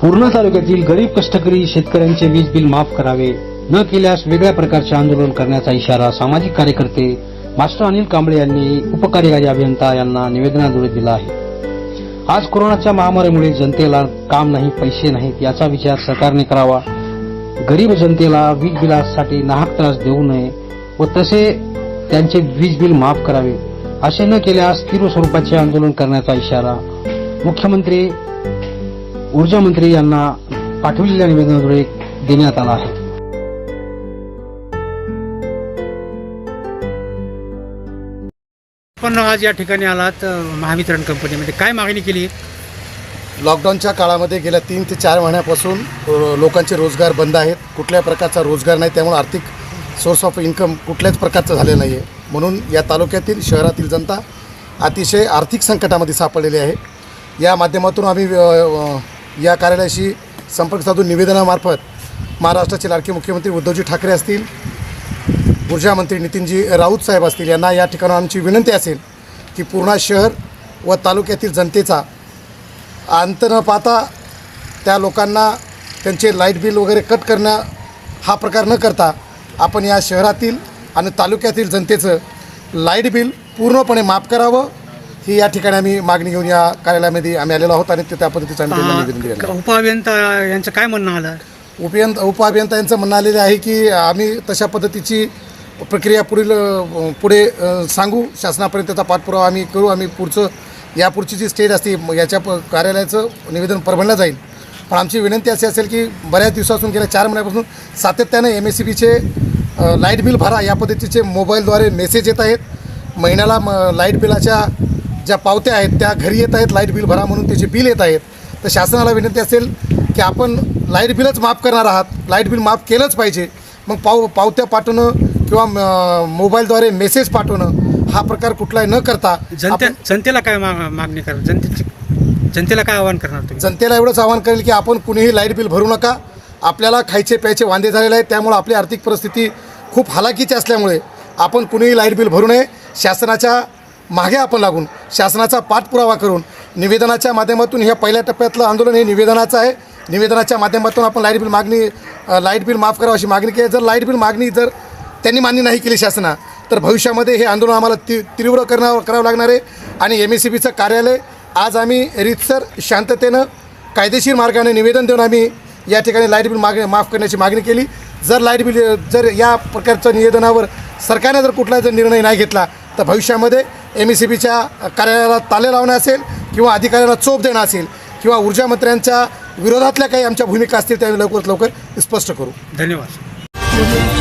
पूर्णा तालुक्यातील गरीब कष्टकरी शेतकऱ्यांचे वीज बिल माफ करावे न केल्यास वेगळ्या प्रकारचे आंदोलन करण्याचा इशारा सामाजिक कार्यकर्ते मास्टर अनिल कांबळे यांनी उपकार्यकारी अभियंता यांना निवेदनाद्वारे दिला आहे. आज कोरोनाच्या महामारीमुळे जनतेला काम नाही पैसे नाहीत याचा विचार सरकारने करावा. गरीब जनतेला वीज बिलासाठी नाहक त्रास देऊ नये व तसे त्यांचे वीज बिल माफ करावे असे न केल्यास तीव्र स्वरूपाचे आंदोलन करण्याचा इशारा मुख्यमंत्री ऊर्जा मंत्री यांना पाठविलेल्या निवेदनाद्वारे देण्यात आला आहे. पण आज या ठिकाणी आलात महावितरण कंपनीमध्ये. काय मागणी केली? लॉकडाऊनच्या काळामध्ये गेल्या तीन ते चार महिन्यापासून लोकांचे रोजगार बंद आहेत. कुठल्या प्रकारचा रोजगार नाही त्यामुळे आर्थिक सोर्स ऑफ इन्कम कुठल्याच प्रकारचं झालेलं नाही आहे म्हणून या तालुक्यातील शहरातील जनता अतिशय आर्थिक संकटामध्ये सापडलेली आहे. या माध्यमातून आम्ही या कार्यालयाशी संपर्क साधून निवेदनामार्फत महाराष्ट्राचे लाडके मुख्यमंत्री उद्धवजी ठाकरे असतील ऊर्जामंत्री नितीनजी राऊत साहेब असतील यांना या ठिकाणी आमची विनंती असेल की पूर्णा शहर व तालुक्यातील जनतेचा अंत न पाहता त्या लोकांना त्यांचे लाइट बिल वगैरे कट करणं हा प्रकार न करता आपण या शहरातील आणि तालुक्यातील जनतेचं लाइट बिल पूर्णपणे माफ करावं. ही या ठिकाणी आम्ही मागणी घेऊन या कार्यालयामध्ये आम्ही आलेलो आहोत आणि ते त्या पद्धतीचं आम्ही त्यांना निवेदन दिलेलं आहे. उपअभियंता यांचं काय म्हणणं आलं? उपयंत उपअभियंता यांचं म्हणणं आलेलं आहे की आम्ही तशा पद्धतीची प्रक्रिया पुढील अ, पुढे अ, सांगू. शासनापर्यंत त्याचा पाठपुरावा आम्ही करू. आम्ही पुढचं यापुढची जी स्टेज असते म- याच्या प कार्यालयाचं निवेदन परभणला जाईल. पण आमची विनंती अशी असेल की बऱ्याच दिवसापासून गेल्या चार महिन्यापासून सातत्याने एम एस सी बीचे लाइट बिल भरा. या पद्धतीचे मोबाईलद्वारे मेसेज येत आहेत. महिन्याला म लाइट बिलाच्या ज्या पावत्या आहेत त्या घरी येत आहेत लाइट बिल भरा म्हणून त्याचे बिल येत आहेत. तर शासनाला विनंती असेल की आपण लाइट बिलच माफ करणार आहात. लाइट बिल माफ केलंच पाहिजे. मग पाव पावत्या पाठवणं किंवा मोबाईलद्वारे मेसेज पाठवणं हा प्रकार कुठलाही न करता जनते जनतेला काय मा- मागणी करा जनतेची जनतेला काय आवाहन करणार तुम्ही? जनतेला एवढंच आवाहन करेल की आपण कुणीही लाइट बिल भरू नका. आपल्याला खायचे प्यायचे वांदे झालेले आहेत. त्यामुळे आपली आर्थिक परिस्थिती खूप हालाकीची असल्यामुळे आपण कुणीही लाइट बिल भरू नये. शासनाच्या मागे आपण लागून शासनाचा पाठपुरावा करून निवेदनाच्या माध्यमातून ह्या पहिल्या टप्प्यातलं आंदोलन हे निवेदनाचं आहे. निवेदनाच्या माध्यमातून आपण लाइट बिल मागणी लाइट बिल माफ करावं अशी मागणी केली. जर लाइट बिल मागणी जर त्यांनी मान्य नाही केली शासना तर भविष्यामध्ये हे आंदोलन आम्हाला ती तीव्र करणं करावं लागणार आहे. आणि एम एस सी बीचं कार्यालय आज आम्ही रीतसर शांततेनं कायदेशीर मार्गाने निवेदन देऊन आम्ही या ठिकाणी लाइट बिल माग माफ करण्याची मागणी केली. जर लाइट बिल जर या प्रकारच्या निवेदनावर सरकारने जर कुठला जर निर्णय नाही घेतला तर भविष्यामध्ये एम ई सी बीच्या कार्यालयाला ताले लावणं असेल किंवा अधिकाऱ्याला चोप देणं असेल किंवा ऊर्जा मंत्र्यांच्या विरोधातल्या काही आमच्या भूमिका असतील त्या लवकरात लवकर स्पष्ट करू. धन्यवाद.